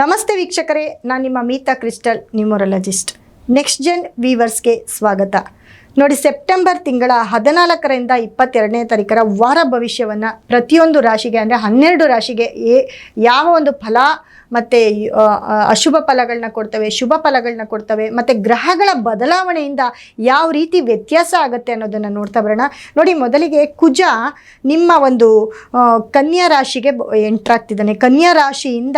ನಮಸ್ತೆ ವೀಕ್ಷಕರೇ ನಾನು ನಿಮ್ಮ Meeta crystal numerologist next gen ವೀವರ್ಸ್ಗೆ ಸ್ವಾಗತ. ನೋಡಿ, ಸೆಪ್ಟೆಂಬರ್ ತಿಂಗಳ ಹದಿನಾಲ್ಕರಿಂದ ಇಪ್ಪತ್ತೆರಡನೇ ತಾರೀಕರ ವಾರ ಭವಿಷ್ಯವನ್ನು ಪ್ರತಿಯೊಂದು ರಾಶಿಗೆ ಅಂದರೆ ಹನ್ನೆರಡು ರಾಶಿಗೆ ಏ ಯಾವ ಒಂದು ಫಲ ಮತ್ತು ಅಶುಭ ಫಲಗಳನ್ನ ಕೊಡ್ತವೆ, ಶುಭ ಫಲಗಳನ್ನ ಕೊಡ್ತವೆ, ಮತ್ತು ಗ್ರಹಗಳ ಬದಲಾವಣೆಯಿಂದ ಯಾವ ರೀತಿ ವ್ಯತ್ಯಾಸ ಆಗುತ್ತೆ ಅನ್ನೋದನ್ನು ನೋಡ್ತಾ ಬರೋಣ. ನೋಡಿ, ಮೊದಲಿಗೆ ಕುಜ ನಿಮ್ಮ ಒಂದು ಕನ್ಯಾ ರಾಶಿಗೆ ಎಂಟ್ರ್ ಆಗ್ತಿದ್ದಾನೆ ಕನ್ಯಾ ರಾಶಿಯಿಂದ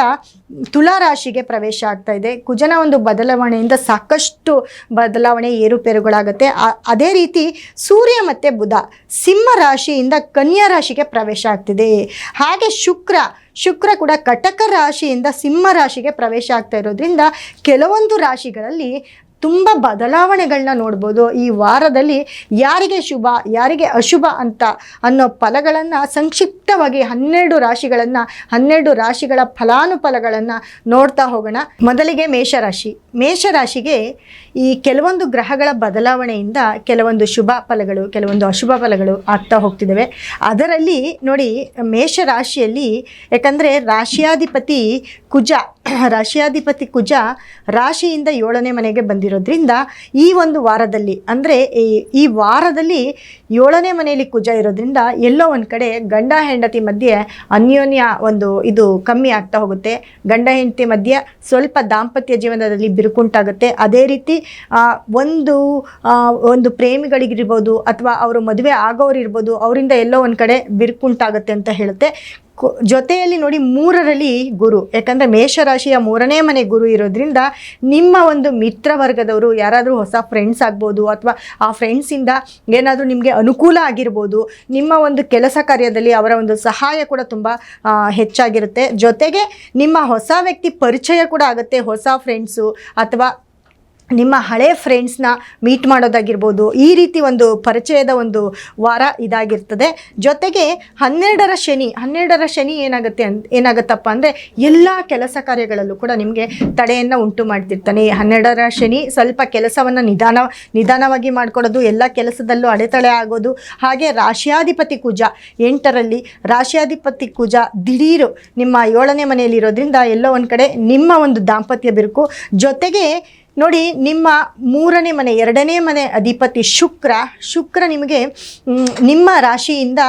ತುಲಾ ರಾಶಿಗೆ ಪ್ರವೇಶ ಆಗ್ತಾ ಇದೆ. ಕುಜನ ಒಂದು ಬದಲಾವಣೆಯಿಂದ ಸಾಕಷ್ಟು ಬದಲಾವಣೆ ಏರುಪೇರುಗಳಾಗುತ್ತೆ. ಅದೇ ರೀತಿ ಸೂರ್ಯ ಮತ್ತು ಬುಧ ಸಿಂಹ ರಾಶಿಯಿಂದ ಕನ್ಯಾ ರಾಶಿಗೆ ಪ್ರವೇಶ ಆಗ್ತಿದೆ. ಹಾಗೆ ಶುಕ್ರ ಶುಕ್ರ ಕೂಡ ಕಟಕ ರಾಶಿಯಿಂದ ಸಿಂಹ ರಾಶಿಗೆ ಪ್ರವೇಶ ಆಗ್ತಾ ಇರೋದ್ರಿಂದ ಕೆಲವೊಂದು ರಾಶಿಗಳಲ್ಲಿ ತುಂಬ ಬದಲಾವಣೆಗಳನ್ನ ನೋಡ್ಬೋದು. ಈ ವಾರದಲ್ಲಿ ಯಾರಿಗೆ ಶುಭ, ಯಾರಿಗೆ ಅಶುಭ ಅಂತ ಅನ್ನೋ ಫಲಗಳನ್ನು ಸಂಕ್ಷಿಪ್ತವಾಗಿ ಹನ್ನೆರಡು ರಾಶಿಗಳನ್ನು, ಹನ್ನೆರಡು ರಾಶಿಗಳ ಫಲಾನುಫಲಗಳನ್ನು ನೋಡ್ತಾ ಹೋಗೋಣ. ಮೊದಲಿಗೆ ಮೇಷರಾಶಿ. ಮೇಷರಾಶಿಗೆ ಈ ಕೆಲವೊಂದು ಗ್ರಹಗಳ ಬದಲಾವಣೆಯಿಂದ ಕೆಲವೊಂದು ಶುಭ ಫಲಗಳು, ಕೆಲವೊಂದು ಅಶುಭ ಫಲಗಳು ಆಗ್ತಾ ಹೋಗ್ತಿದ್ದಾವೆ ಅದರಲ್ಲಿ ನೋಡಿ, ಮೇಷರಾಶಿಯಲ್ಲಿ ಯಾಕಂದರೆ ರಾಶಿಯಾಧಿಪತಿ ಕುಜ ರಾಶಿಯಾಧಿಪತಿ ಕುಜ ರಾಶಿಯಿಂದ ಏಳನೇ ಮನೆಗೆ ಬಂದಿರೋದ್ರಿಂದ ಈ ಒಂದು ವಾರದಲ್ಲಿ, ಅಂದರೆ ಈ ವಾರದಲ್ಲಿ ಏಳನೇ ಮನೆಯಲ್ಲಿ ಕುಜ ಇರೋದ್ರಿಂದ ಎಲ್ಲೋ ಒಂದು ಕಡೆ ಗಂಡ ಹೆಂಡತಿ ಮಧ್ಯೆ ಅನ್ಯೋನ್ಯ ಒಂದು ಇದು ಕಮ್ಮಿ ಆಗ್ತಾ ಹೋಗುತ್ತೆ. ಗಂಡ ಹೆಂಡತಿ ಮಧ್ಯೆ ಸ್ವಲ್ಪ ದಾಂಪತ್ಯ ಜೀವನದಲ್ಲಿ ಬಿರುಕುಂಟಾಗುತ್ತೆ. ಅದೇ ರೀತಿ ಒಂದು ಒಂದು ಪ್ರೇಮಿಗಳಿಗಿರ್ಬೋದು ಅಥವಾ ಅವರು ಮದುವೆ ಆಗೋರಿರ್ಬೋದು, ಅವರಿಂದ ಎಲ್ಲೋ ಒಂದು ಕಡೆ ಬಿರುಕುಂಟಾಗುತ್ತೆ ಅಂತ ಹೇಳುತ್ತೆ. ಜೊತೆಯಲ್ಲಿ ನೋಡಿ ಮೂರರಲ್ಲಿ ಗುರು. ಯಾಕಂದರೆ ಮೇಷರಾಶಿಯ ಮೂರನೇ ಮನೆ ಗುರು ಇರೋದ್ರಿಂದ ನಿಮ್ಮ ಒಂದು ಮಿತ್ರ ವರ್ಗದವರು ಯಾರಾದರೂ ಹೊಸ ಫ್ರೆಂಡ್ಸ್ ಆಗ್ಬೋದು ಅಥವಾ ಆ ಫ್ರೆಂಡ್ಸಿಂದ ಏನಾದರೂ ನಿಮಗೆ ಅನುಕೂಲ ಆಗಿರ್ಬೋದು, ನಿಮ್ಮ ಒಂದು ಕೆಲಸ ಕಾರ್ಯದಲ್ಲಿ ಅವರ ಒಂದು ಸಹಾಯ ಕೂಡ ತುಂಬ ಹೆಚ್ಚಾಗಿರುತ್ತೆ. ಜೊತೆಗೆ ನಿಮ್ಮ ಹೊಸ ವ್ಯಕ್ತಿ ಪರಿಚಯ ಕೂಡ ಆಗುತ್ತೆ, ಹೊಸ ಫ್ರೆಂಡ್ಸು ಅಥವಾ ನಿಮ್ಮ ಹಳೆ ಫ್ರೆಂಡ್ಸ್ನ ಮೀಟ್ ಮಾಡೋದಾಗಿರ್ಬೋದು, ಈ ರೀತಿ ಒಂದು ಪರಿಚಯದ ಒಂದು ವಾರ ಇದಾಗಿರ್ತದೆ. ಜೊತೆಗೆ ಹನ್ನೆರಡರ ಶನಿ ಹನ್ನೆರಡರ ಶನಿ ಏನಾಗುತ್ತೆ ಅಂತ ಏನಾಗುತ್ತಪ್ಪ ಅಂದರೆ ಎಲ್ಲ ಕೆಲಸ ಕಾರ್ಯಗಳಲ್ಲೂ ಕೂಡ ನಿಮಗೆ ತಡೆಯನ್ನು ಉಂಟು ಮಾಡ್ತಿರ್ತಾನೆ. ಈ ಹನ್ನೆರಡರ ಶನಿ ಸ್ವಲ್ಪ ಕೆಲಸವನ್ನು ನಿಧಾನ, ನಿಧಾನವಾಗಿ ಮಾಡಿಕೊಡೋದು ಎಲ್ಲ ಕೆಲಸದಲ್ಲೂ ಅಡೆತಡೆ ಆಗೋದು. ಹಾಗೆ ರಾಶಿಯಾಧಿಪತಿ ಕುಜ ಎಂಟರಲ್ಲಿ, ರಾಶಿಯಾಧಿಪತಿ ಕುಜ ದಿಢೀರು ನಿಮ್ಮ ಏಳನೇ ಮನೆಯಲ್ಲಿರೋದ್ರಿಂದ ಎಲ್ಲೋ ಒಂದು ಕಡೆ ನಿಮ್ಮ ಒಂದು ದಾಂಪತ್ಯ ಬಿರುಕು. ಜೊತೆಗೆ ನೋಡಿ ನಿಮ್ಮ ಮೂರನೇ ಮನೆ ಎರಡನೇ ಮನೆ ಅಧಿಪತಿ ಶುಕ್ರ ಶುಕ್ರ ನಿಮಗೆ ನಿಮ್ಮ ರಾಶಿಯಿಂದ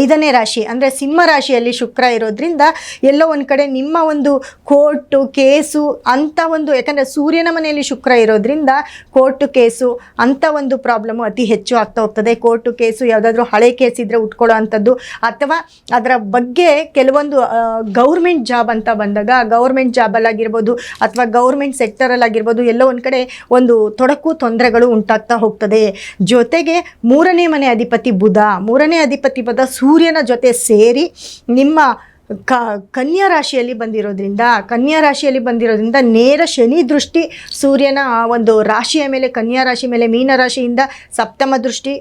ಐದನೇ ರಾಶಿ, ಅಂದರೆ ಸಿಂಹ ರಾಶಿಯಲ್ಲಿ ಶುಕ್ರ ಇರೋದ್ರಿಂದ ಎಲ್ಲೋ ಒಂದು ಕಡೆ ನಿಮ್ಮ ಒಂದು ಕೋರ್ಟು, ಕೇಸು ಅಂಥ ಒಂದು, ಯಾಕಂದರೆ ಸೂರ್ಯನ ಮನೆಯಲ್ಲಿ ಶುಕ್ರ ಇರೋದ್ರಿಂದ ಕೋರ್ಟು, ಕೇಸು ಅಂಥ ಒಂದು ಪ್ರಾಬ್ಲಮ್ಮು ಅತಿ ಹೆಚ್ಚು ಆಗ್ತಾ ಹೋಗ್ತದೆ. ಕೋರ್ಟು, ಕೇಸು ಯಾವುದಾದ್ರೂ ಹಳೆ ಕೇಸ್ ಇದ್ದರೆ ಉಟ್ಕೊಳ್ಳೋ ಅಂಥದ್ದು, ಅಥವಾ ಅದರ ಬಗ್ಗೆ ಕೆಲವೊಂದು ಗೌರ್ಮೆಂಟ್ ಜಾಬ್ ಅಂತ ಬಂದಾಗ, ಗೌರ್ಮೆಂಟ್ ಜಾಬಲ್ಲಾಗಿರ್ಬೋದು ಅಥವಾ ಗೌರ್ಮೆಂಟ್ ಸೆಕ್ಟರಲ್ಲಾಗಿರ್ಬೋದು, ಎಲ್ಲೋ ಒಂದು ಕಡೆ ಒಂದು ತೊಡಕು, ತೊಂದರೆಗಳು ಉಂಟಾಗ್ತಾ ಹೋಗ್ತದೆ. ಜೊತೆಗೆ ಮೂರನೇ ಮನೆ ಅಧಿಪತಿ ಬುಧ, ಮೂರನೇ ಅಧಿಪತಿ ಬುಧ ಸೂರ್ಯನ ಜೊತೆ ಸೇರಿ ನಿಮ್ಮ ಕ, ಕನ್ಯಾ ರಾಶಿಯಲ್ಲಿ ಬಂದಿರೋದ್ರಿಂದ, ಕನ್ಯಾ ರಾಶಿಯಲ್ಲಿ ಬಂದಿರೋದ್ರಿಂದ ನೇರ ಶನಿ ದೃಷ್ಟಿ ಸೂರ್ಯನ ಆ ಒಂದು ರಾಶಿಯ ಮೇಲೆ, ಕನ್ಯಾ ರಾಶಿ ಮೇಲೆ, ಮೀನ ರಾಶಿಯಿಂದ ಸಪ್ತಮ ದೃಷ್ಟಿ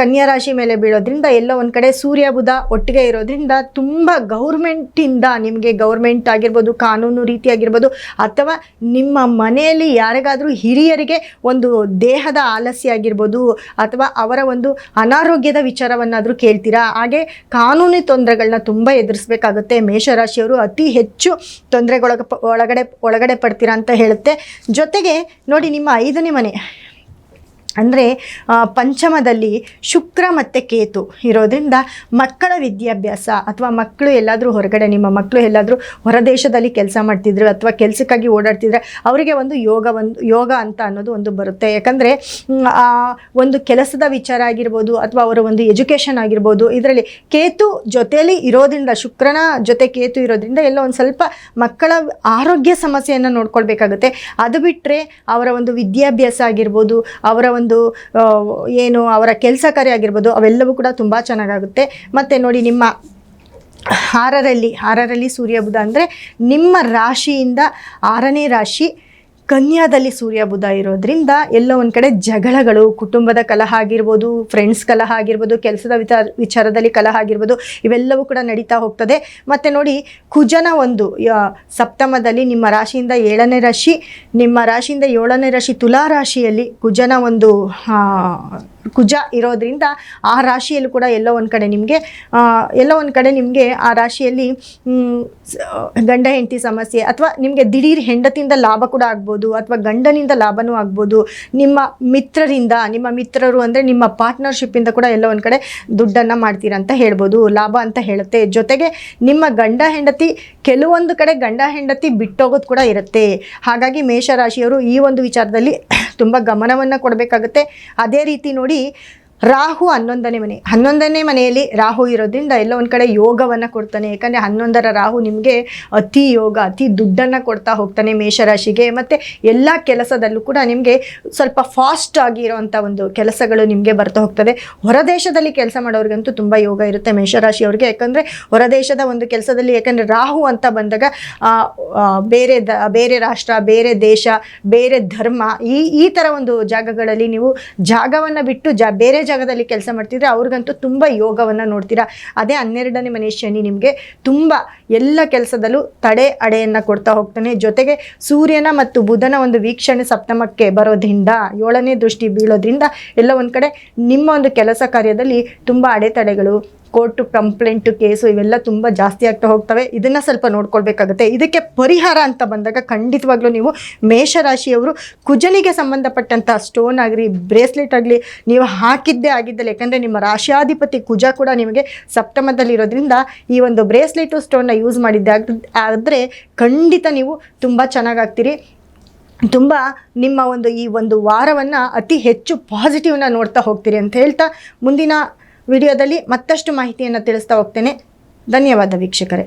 ಕನ್ಯಾ ರಾಶಿ ಮೇಲೆ ಬೀಳೋದ್ರಿಂದ ಎಲ್ಲೋ ಒಂದು ಕಡೆ ಸೂರ್ಯ ಬುಧ ಒಟ್ಟಿಗೆ ಇರೋದ್ರಿಂದ ತುಂಬ ಗೌರ್ಮೆಂಟಿಂದ ನಿಮಗೆ ಗೌರ್ಮೆಂಟ್ ಆಗಿರ್ಬೋದು, ಕಾನೂನು ರೀತಿ ಆಗಿರ್ಬೋದು ಅಥವಾ ನಿಮ್ಮ ಮನೆಯಲ್ಲಿ ಯಾರಿಗಾದರೂ ಹಿರಿಯರಿಗೆ ಒಂದು ದೇಹದ ಆಲಸ್ಯ ಆಗಿರ್ಬೋದು, ಅಥವಾ ಅವರ ಒಂದು ಅನಾರೋಗ್ಯದ ವಿಚಾರವನ್ನಾದರೂ ಕೇಳ್ತೀರಾ? ಹಾಗೆ ಕಾನೂನು ತೊಂದರೆಗಳನ್ನ ತುಂಬ ಎದುರಿಸ್ಬೇಕಾಗುತ್ತೆ ಮೇಷರಾಶಿಯವರು ಅತಿ ಹೆಚ್ಚು ತೊಂದರೆಗೊಳಗ ಒಳಗಡೆ ಒಳಗಡೆ ಪಡ್ತೀರಾ ಅಂತ ಹೇಳುತ್ತೆ. ಜೊತೆಗೆ ನೋಡಿ ನಿಮ್ಮ ಐದನೇ ಮನೆ. ಅಂದರೆ ಪಂಚಮದಲ್ಲಿ ಶುಕ್ರ ಮತ್ತು ಕೇತು ಇರೋದ್ರಿಂದ ಮಕ್ಕಳ ವಿದ್ಯಾಭ್ಯಾಸ ಅಥವಾ ಮಕ್ಕಳು ಎಲ್ಲಾದರೂ ಹೊರಗಡೆ, ನಿಮ್ಮ ಮಕ್ಕಳು ಎಲ್ಲಾದರೂ ಹೊರದೇಶದಲ್ಲಿ ಕೆಲಸ ಮಾಡ್ತಿದ್ರು ಅಥವಾ ಕೆಲಸಕ್ಕಾಗಿ ಓಡಾಡ್ತಿದ್ರೆ ಅವರಿಗೆ ಒಂದು ಯೋಗ ಒಂದು, ಯೋಗ ಅಂತ ಅನ್ನೋದು ಒಂದು ಬರುತ್ತೆ. ಯಾಕಂದರೆ ಒಂದು ಕೆಲಸದ ವಿಚಾರ ಆಗಿರ್ಬೋದು ಅಥವಾ ಅವರ ಒಂದು ಎಜುಕೇಷನ್ ಆಗಿರ್ಬೋದು, ಇದರಲ್ಲಿ ಕೇತು ಜೊತೆಯಲ್ಲಿ ಇರೋದ್ರಿಂದ, ಶುಕ್ರನ ಜೊತೆ ಕೇತು ಇರೋದ್ರಿಂದ ಎಲ್ಲ ಒಂದು ಸ್ವಲ್ಪ ಮಕ್ಕಳ ಆರೋಗ್ಯ ಸಮಸ್ಯೆಯನ್ನು ನೋಡ್ಕೊಳ್ಬೇಕಾಗುತ್ತೆ. ಅದು ಬಿಟ್ಟರೆ ಅವರ ಒಂದು ವಿದ್ಯಾಭ್ಯಾಸ ಆಗಿರ್ಬೋದು, ಅವರ ಒಂದು ಆ, ಏನು ಅವರ ಕೆಲಸ ಕಾರ್ಯ ಆಗಿರ್ಬೋದು ಅವೆಲ್ಲವೂ ಕೂಡ ತುಂಬ ಚೆನ್ನಾಗಾಗುತ್ತೆ. ಮತ್ತು ನೋಡಿ ನಿಮ್ಮ ಆರರಲ್ಲಿ ಆರರಲ್ಲಿ ಸೂರ್ಯ ಬುಧ ಅಂದರೆ ನಿಮ್ಮ ರಾಶಿಯಿಂದ ಆರನೇ ರಾಶಿ ಕನ್ಯಾದಲ್ಲಿ ಸೂರ್ಯ ಬುಧ ಇರೋದ್ರಿಂದ ಎಲ್ಲೋ ಒಂದು ಕಡೆ ಜಗಳಗಳು, ಕುಟುಂಬದ ಕಲಹ ಆಗಿರ್ಬೋದು ಫ್ರೆಂಡ್ಸ್ ಕಲಹ ಆಗಿರ್ಬೋದು, ಕೆಲಸದ ವಿಚಾರ ವಿಚಾರದಲ್ಲಿ ಕಲಹ ಆಗಿರ್ಬೋದು, ಇವೆಲ್ಲವೂ ಕೂಡ ನಡೀತಾ ಹೋಗ್ತದೆ. ಮತ್ತು ನೋಡಿ, ಕುಜನ ಒಂದು ಸಪ್ತಮದಲ್ಲಿ ನಿಮ್ಮ ರಾಶಿಯಿಂದ ಏಳನೇ ರಾಶಿ, ನಿಮ್ಮ ರಾಶಿಯಿಂದ ಏಳನೇ ರಾಶಿ ತುಲಾ ರಾಶಿಯಲ್ಲಿ ಕುಜನ ಒಂದು ಕುಜ ಇರೋದ್ರಿಂದ ಆ ರಾಶಿಯಲ್ಲೂ ಕೂಡ ಎಲ್ಲೋ ಒಂದು ಕಡೆ ನಿಮಗೆ ಎಲ್ಲೋ ಒಂದು ಕಡೆ ನಿಮಗೆ ಆ ರಾಶಿಯಲ್ಲಿ ಗಂಡ ಹೆಂಡತಿ ಸಮಸ್ಯೆ ಅಥವಾ ನಿಮಗೆ ದಿಢೀರ್ ಹೆಂಡತಿಯಿಂದ ಲಾಭ ಕೂಡ ಆಗ್ಬೋದು ಅಥವಾ ಗಂಡನಿಂದ ಲಾಭನೂ ಆಗ್ಬೋದು. ನಿಮ್ಮ ಮಿತ್ರರಿಂದ, ನಿಮ್ಮ ಮಿತ್ರರು ಅಂದರೆ ನಿಮ್ಮ ಪಾರ್ಟ್ನರ್ಶಿಪ್ಪಿಂದ ಕೂಡ ಎಲ್ಲೋ ಒಂದು ಕಡೆ ದುಡ್ಡನ್ನು ಮಾಡ್ತೀರಾ ಅಂತ ಹೇಳ್ಬೋದು, ಲಾಭ ಅಂತ ಹೇಳುತ್ತೆ. ಜೊತೆಗೆ ನಿಮ್ಮ ಗಂಡ ಹೆಂಡತಿ, ಕೆಲವೊಂದು ಕಡೆ ಗಂಡ ಹೆಂಡತಿ ಬಿಟ್ಟೋಗೋದು ಕೂಡ ಇರುತ್ತೆ. ಹಾಗಾಗಿ ಮೇಷರಾಶಿಯವರು ಈ ಒಂದು ವಿಚಾರದಲ್ಲಿ ತುಂಬ ಗಮನವನ್ನು ಕೊಡಬೇಕಾಗುತ್ತೆ. ಅದೇ ರೀತಿ ನೋಡಿ ರಾಹು ಹನ್ನೊಂದನೇ ಮನೆ. ಹನ್ನೊಂದನೇ ಮನೆಯಲ್ಲಿ ರಾಹು ಇರೋದ್ರಿಂದ ಎಲ್ಲ ಒಂದು ಕಡೆ ಯೋಗವನ್ನು ಕೊಡ್ತಾನೆ. ಯಾಕಂದರೆ ಹನ್ನೊಂದರ ರಾಹು ನಿಮಗೆ ಅತಿ ಯೋಗ, ಅತಿ ದುಡ್ಡನ್ನು ಕೊಡ್ತಾ ಹೋಗ್ತಾನೆ ಮೇಷರಾಶಿಗೆ. ಮತ್ತು ಎಲ್ಲ ಕೆಲಸದಲ್ಲೂ ಕೂಡ ನಿಮಗೆ ಸ್ವಲ್ಪ ಫಾಸ್ಟ್ ಆಗಿರೋವಂಥ ಒಂದು ಕೆಲಸಗಳು ನಿಮಗೆ ಬರ್ತಾ ಹೋಗ್ತದೆ. ಹೊರದೇಶದಲ್ಲಿ ಕೆಲಸ ಮಾಡೋರಿಗಂತೂ ತುಂಬ ಯೋಗ ಇರುತ್ತೆ ಮೇಷರಾಶಿಯವ್ರಿಗೆ. ಯಾಕಂದರೆ ಹೊರದೇಶದ ಒಂದು ಕೆಲಸದಲ್ಲಿ ಯಾಕಂದರೆ ರಾಹು ಅಂತ ಬಂದಾಗ ಬೇರೆ ದ, ಬೇರೆ ರಾಷ್ಟ್ರ, ಬೇರೆ ದೇಶ, ಬೇರೆ ಧರ್ಮ, ಈ ಈ ಥರ ಒಂದು ಜಾಗಗಳಲ್ಲಿ ನೀವು ಜಾಗವನ್ನು ಬಿಟ್ಟು ಜ, ಬೇರೆ ಜಾಗದಲ್ಲಿ ಕೆಲಸ ಮಾಡ್ತಿದ್ರೆ ಅವ್ರಿಗಂತೂ ತುಂಬ ಯೋಗವನ್ನು ನೋಡ್ತೀರಾ? ಅದೇ ಹನ್ನೆರಡನೇ ಮನೆ ಶನಿ ನಿಮಗೆ ತುಂಬ ಎಲ್ಲ ಕೆಲಸದಲ್ಲೂ ತಡೆ ಅಡೆಯನ್ನು ಕೊಡ್ತಾ ಹೋಗ್ತಾನೆ. ಜೊತೆಗೆ ಸೂರ್ಯನ ಮತ್ತು ಬುಧನ ಒಂದು ವೀಕ್ಷಣೆ ಸಪ್ತಮಕ್ಕೆ ಬರೋದ್ರಿಂದ, ಏಳನೇ ದೃಷ್ಟಿ ಬೀಳೋದ್ರಿಂದ ಎಲ್ಲ ಒಂದು ಕಡೆ ನಿಮ್ಮ ಒಂದು ಕೆಲಸ ಕಾರ್ಯದಲ್ಲಿ ತುಂಬ ಅಡೆತಡೆಗಳು ಕೋರ್ಟು ಕಂಪ್ಲೇಂಟು ಕೇಸು ಇವೆಲ್ಲ ತುಂಬ ಜಾಸ್ತಿ ಆಗ್ತಾ ಹೋಗ್ತವೆ. ಇದನ್ನು ಸ್ವಲ್ಪ ನೋಡ್ಕೊಳ್ಬೇಕಾಗುತ್ತೆ. ಇದಕ್ಕೆ ಪರಿಹಾರ ಅಂತ ಬಂದಾಗ ಖಂಡಿತವಾಗ್ಲೂ ನೀವು ಮೇಷರಾಶಿಯವರು ಕುಜನಿಗೆ ಸಂಬಂಧಪಟ್ಟಂಥ ಸ್ಟೋನ್ ಆಗಲಿ ಬ್ರೇಸ್ಲೆಟ್ ಆಗಲಿ, ನೀವು ಹಾಕಿದ್ದೇ ಆಗಿದ್ದಲ್ಲ, ಯಾಕಂದರೆ ನಿಮ್ಮ ರಾಶಿಯಾಧಿಪತಿ ಕುಜ ಕೂಡ ನಿಮಗೆ ಸಪ್ತಮದಲ್ಲಿರೋದ್ರಿಂದ ಈ ಒಂದು ಬ್ರೇಸ್ಲೆಟು ಸ್ಟೋನ್ನ ಯೂಸ್ ಮಾಡಿದ್ದೆ ಆದರೆ ಖಂಡಿತ ನೀವು ತುಂಬ ಚೆನ್ನಾಗಾಗ್ತೀರಿ. ತುಂಬ ನಿಮ್ಮ ಒಂದು ಈ ಒಂದು ವಾರವನ್ನು ಅತಿ ಹೆಚ್ಚು ಪಾಸಿಟಿವ್ನ ನೋಡ್ತಾ ಹೋಗ್ತೀರಿ ಅಂತ ಹೇಳ್ತಾ ಮುಂದಿನ ವಿಡಿಯೋದಲ್ಲಿ ಮತ್ತಷ್ಟು ಮಾಹಿತಿಯನ್ನು ತಿಳಿಸ್ತಾ ಹೋಗ್ತೇನೆ. ಧನ್ಯವಾದ ವೀಕ್ಷಕರೇ.